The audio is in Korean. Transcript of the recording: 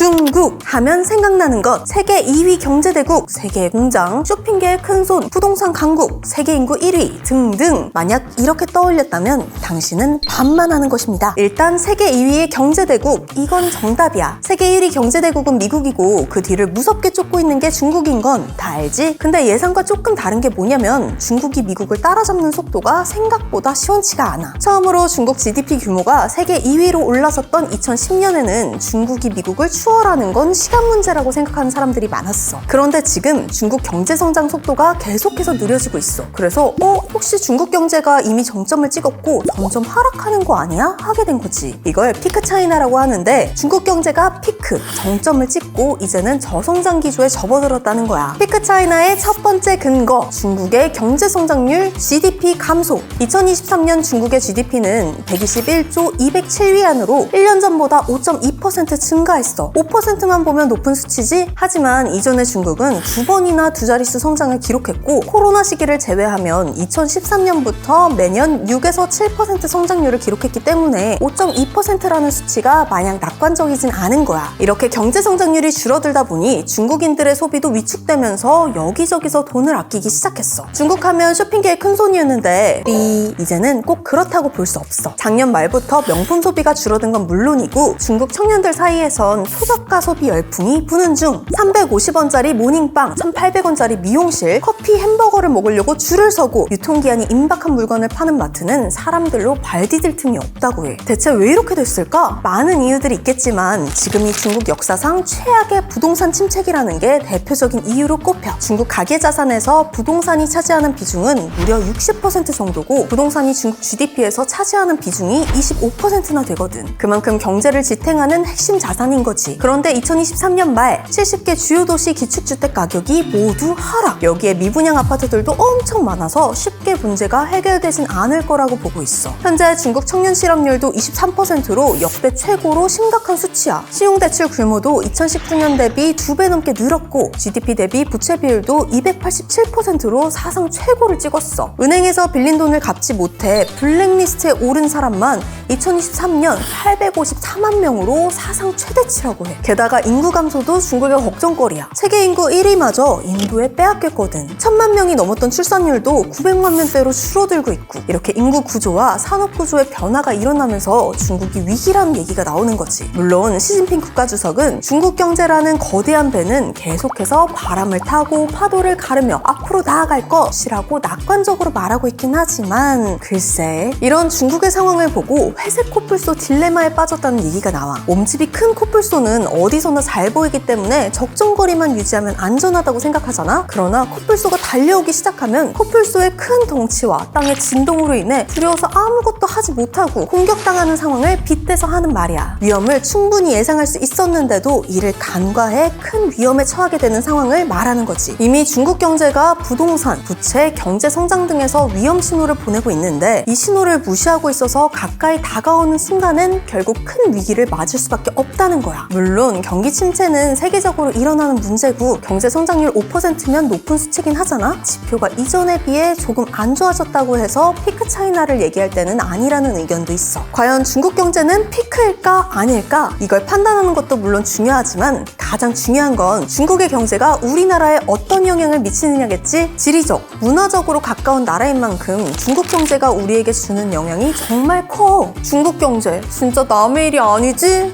중국 하면 생각나는 것 세계 2위 경제대국, 세계 공장, 쇼핑계의 큰손, 부동산 강국, 세계 인구 1위 등등 만약 이렇게 떠올렸다면 당신은 반만 하는 것입니다. 일단 세계 2위의 경제대국 이건 정답이야. 세계 1위 경제대국은 미국이고 그 뒤를 무섭게 쫓고 있는 게 중국인 건 다 알지? 근데 예상과 조금 다른 게 뭐냐면 중국이 미국을 따라잡는 속도가 생각보다 시원치가 않아. 처음으로 중국 GDP 규모가 세계 2위로 올라섰던 2010년에는 중국이 미국을 추 월하는 건 시간 문제라고 생각하는 사람들이 많았어. 그런데 지금 중국 경제 성장 속도가 계속해서 느려지고 있어. 그래서 어 혹시 중국 경제가 이미 정점을 찍었고 점점 하락하는 거 아니야? 하게 된 거지. 이걸 피크 차이나라고 하는데 중국 경제가 피크 정점을 찍고 이제는 저성장 기조에 접어들었다는 거야. 피크 차이나의 첫 번째 근거 중국의 경제 성장률 GDP 감소. 2023년 중국의 GDP는 121조 207위안으로 1년 전보다 5.2% 증가했어. 5%만 보면 높은 수치지? 하지만 이전에 중국은 두 번이나 두 자릿수 성장을 기록했고 코로나 시기를 제외하면 2013년부터 매년 6에서 7% 성장률을 기록했기 때문에 5.2%라는 수치가 마냥 낙관적이진 않은 거야. 이렇게 경제 성장률이 줄어들다 보니 중국인들의 소비도 위축되면서 여기저기서 돈을 아끼기 시작했어. 중국 하면 쇼핑계의 큰 손이었는데 삐 이제는 꼭 그렇다고 볼 수 없어. 작년 말부터 명품 소비가 줄어든 건 물론이고 중국 청년들 사이에선 소저가 소비 열풍이 부는 중 350원짜리 모닝빵, 1,800원짜리 미용실, 커피, 햄버거를 먹으려고 줄을 서고 유통기한이 임박한 물건을 파는 마트는 사람들로 발 디딜 틈이 없다고 해. 대체 왜 이렇게 됐을까? 많은 이유들이 있겠지만 지금이 중국 역사상 최악의 부동산 침체기라는 게 대표적인 이유로 꼽혀. 중국 가계 자산에서 부동산이 차지하는 비중은 무려 60% 정도고 부동산이 중국 GDP에서 차지하는 비중이 25%나 되거든. 그만큼 경제를 지탱하는 핵심 자산인 거지. 그런데 2023년 말 70개 주요 도시 기축주택 가격이 모두 하락. 여기에 미분양 아파트들도 엄청 많아서 쉽게 문제가 해결되진 않을 거라고 보고 있어. 현재 중국 청년 실업률도 23%로 역대 최고로 심각한 수치야. 신용대출 규모도 2019년 대비 두 배 넘게 늘었고 GDP 대비 부채 비율도 287%로 사상 최고를 찍었어. 은행에서 빌린 돈을 갚지 못해 블랙리스트에 오른 사람만 2023년 854만 명으로 사상 최대치라고 해. 게다가 인구 감소도 중국의 걱정거리야. 세계 인구 1위마저 인도에 빼앗겼거든. 천만 명이 넘었던 출산율도 900만 명대로 줄어들고 있고 이렇게 인구 구조와 산업 구조의 변화가 일어나면서 중국이 위기라는 얘기가 나오는 거지. 물론 시진핑 국가주석은 중국 경제라는 거대한 배는 계속해서 바람을 타고 파도를 가르며 앞으로 나아갈 것이라고 낙관적으로 말하고 있긴 하지만 글쎄 이런 중국의 상황을 보고 회색 코뿔소 딜레마에 빠졌다는 얘기가 나와. 몸집이 큰 코뿔소는 어디서나 잘 보이기 때문에 적정 거리만 유지하면 안전하다고 생각하잖아. 그러나 코뿔소가 달려오기 시작하면 코뿔소의 큰 덩치와 땅의 진동으로 인해 두려워서 아무것도 하지 못하고 공격당하는 상황을 빗대서 하는 말이야. 위험을 충분히 예상할 수 있었는데도 이를 간과해 큰 위험에 처하게 되는 상황을 말하는 거지. 이미 중국 경제가 부동산, 부채, 경제 성장 등에서 위험 신호를 보내고 있는데 이 신호를 무시하고 있어서 가까이 다가오는 순간엔 결국 큰 위기를 맞을 수밖에 없다는 거야. 물론 경기 침체는 세계적으로 일어나는 문제고 경제 성장률 5%면 높은 수치긴 하잖아. 지표가 이전에 비해 조금 안 좋아졌다고 해서 피크 차이나를 얘기할 때는 아니라는 의견도 있어. 과연 중국 경제는 피크일까 아닐까? 이걸 판단하는 것도 물론 중요하지만 가장 중요한 건 중국의 경제가 우리나라에 어떤 영향을 미치느냐겠지? 지리적, 문화적으로 가까운 나라인 만큼 중국 경제가 우리에게 주는 영향이 정말 커. 중국 경제 진짜 남의 일이 아니지?